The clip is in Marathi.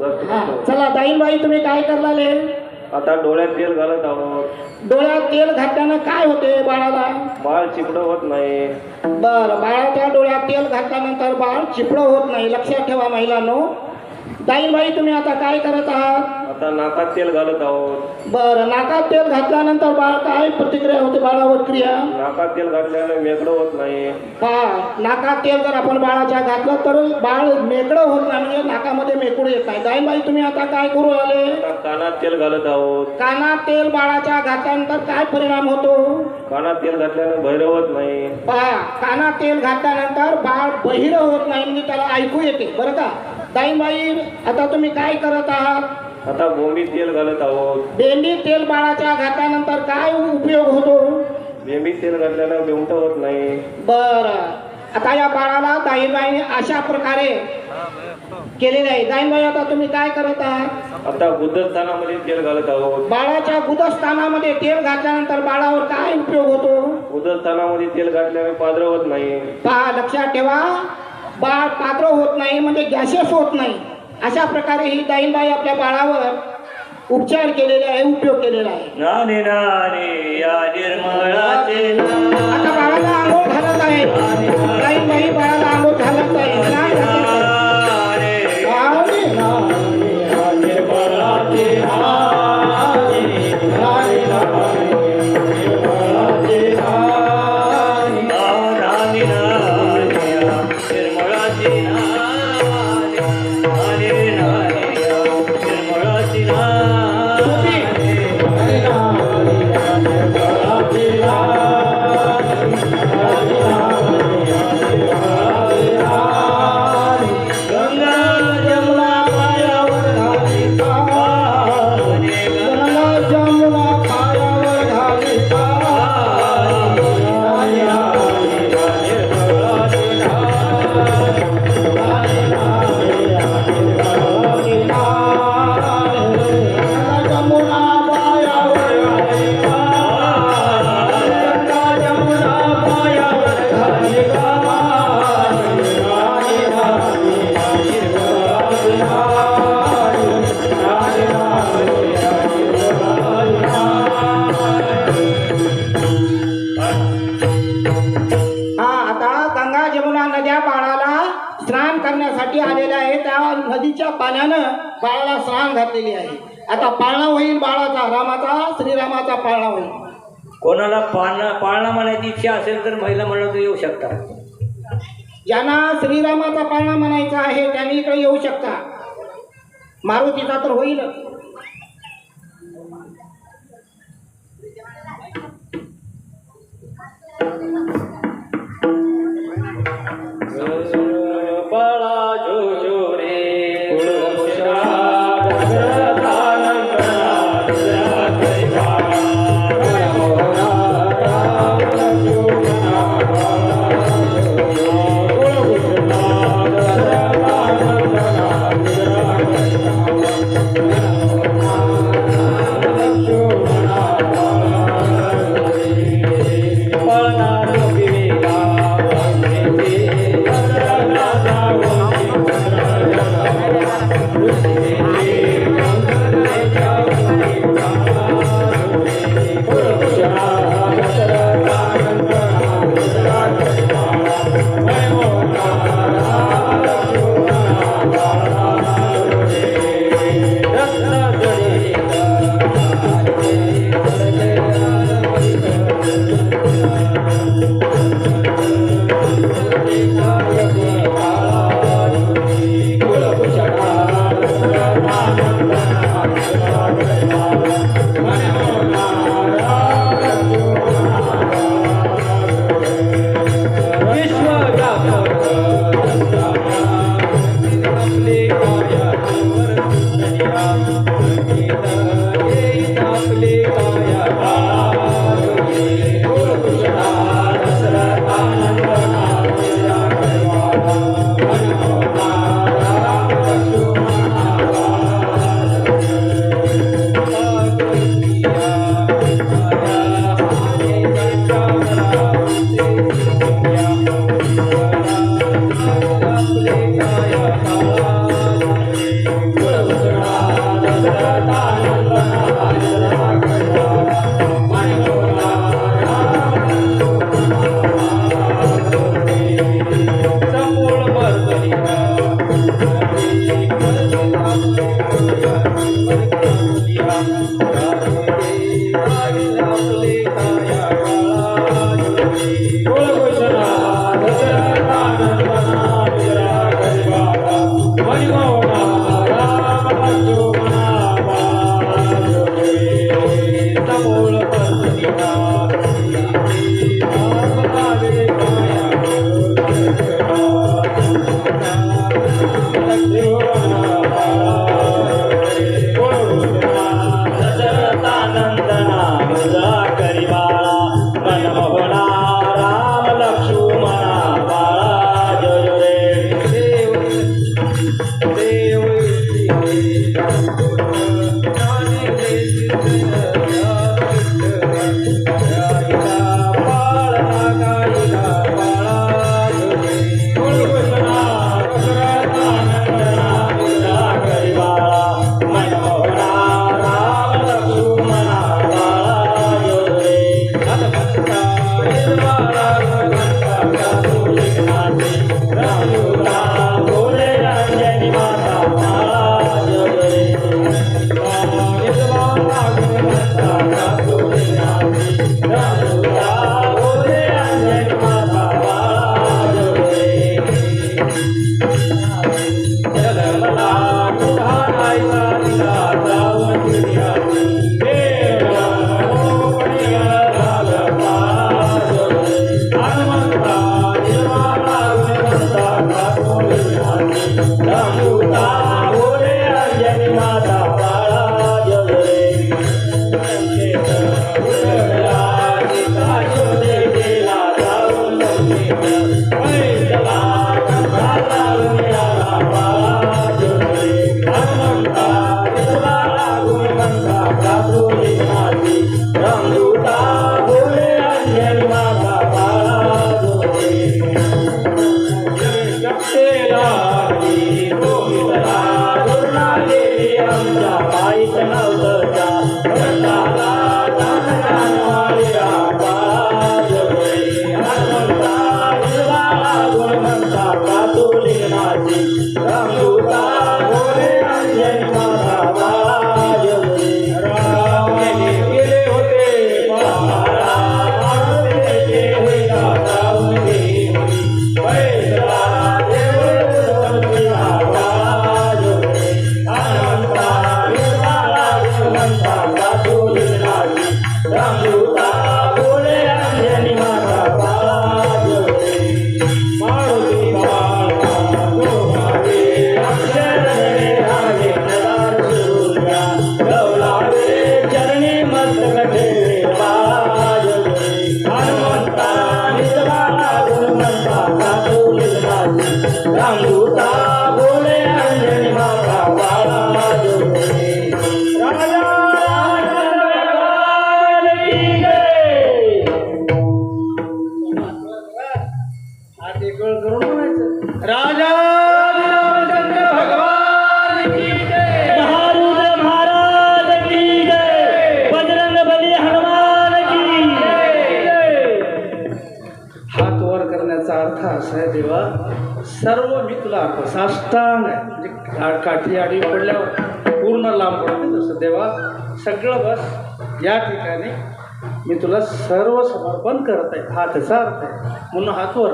हा चला दाईनबाई तुम्ही काय करलाले आता डोळ्यात तेल घालत आहोत. डोळ्यात तेल घातल्यानं काय होते बाळाला? बाळ चिपडं होत नाही. बर बाळाच्या डोळ्यात तेल घातल्यानंतर बाळ चिपडं होत नाही. लक्षात ठेवा महिलांनो. दाईनबाई तुम्ही आता काय करत आहात? आता नाकात तेल घालत आहोत. बरं नाकात तेल घातल्यानंतर बाळ काय प्रतिक्रिया होते? बाळावर क्रिया? नाकात तेल घातल्याने मेकडं होत नाही. पहा नाकात तेल जर आपण बाळाच्या घातलं तर बाळ मेकडं होत नाही म्हणजे नाकामध्ये मेकूड येत नाही. दाईनबाई तुम्ही आता काय करू आले? आता कानात तेल घालत आहोत. कानात तेल बाळाच्या घातल्यानंतर काय परिणाम होतो? कानात तेल घातल्याने भैरव होत नाही. पहा कानात तेल घातल्यानंतर बाळ बहिर होत नाही म्हणजे त्याला ऐकू येते बरं का? दाईनबाई आता तुम्ही काय करत आहात? आता भूमी तेल घालत आहोत. भेंडी तेल बाळाच्या घातल्यानंतर काय उपयोग होतो? बेंबी तेल घातल्याने बेमट होत नाही. बर. आता या बाळाला दाईनबाईने अशा प्रकारे केलेले आहे. दाईनबाई आता तुम्ही काय करत आहात? आता बुद्धस्थानामध्ये तेल घालत आहोत. बाळाच्या गुदस्थानामध्ये तेल घातल्यानंतर बाळावर काय उपयोग होतो? बुद्धस्थानामध्ये तेल घातल्याने पादर होत नाही. पहा लक्षात ठेवा. बाळ पात्र होत नाही म्हणजे गॅसेस होत नाही. अशा प्रकारे ही दाईनबाई आपल्या बाळावर उपचार केलेले आहे उपयोग केलेला आहे. आता बाळाला आंघोळ घालत आहे. दाईनबाई बाळाला आंघोळ करण्यासाठी आलेल्या आहे. त्या नदीच्या पाण्यानं बाळाला स्नान घातलेली आहे. आता पाळणा होईल बाळाचा रामाचा श्रीरामाचा पाळणा होईल. कोणाला पाळणा पाळणा म्हणायची इच्छा असेल तर महिला मंडळ येऊ शकतात ज्यांना श्रीरामाचा पाळणा म्हणायचा आहे त्यांनी इकडे येऊ शकता. मारुतीचा तर होईल. बाळा Hallelujah. Krishna भरताला इथं नव्हतं भरताला राजा रामचंद्र भगवान की जय। महारुद्र महाराज की जय। बजरंग बली हनुमान की जय। हात वर करण्याचा अर्थ असा आहे देवा सर्व मी तुला साष्टांग आहे. म्हणजे काठी आडी पडल्यावर पूर्ण लांब पडते तसं. देवा सगळं बस या ठिकाणी मी तुला सर्व समर्पण करत आहे. हा त्याचा अर्थ आहे. म्हणून हात वर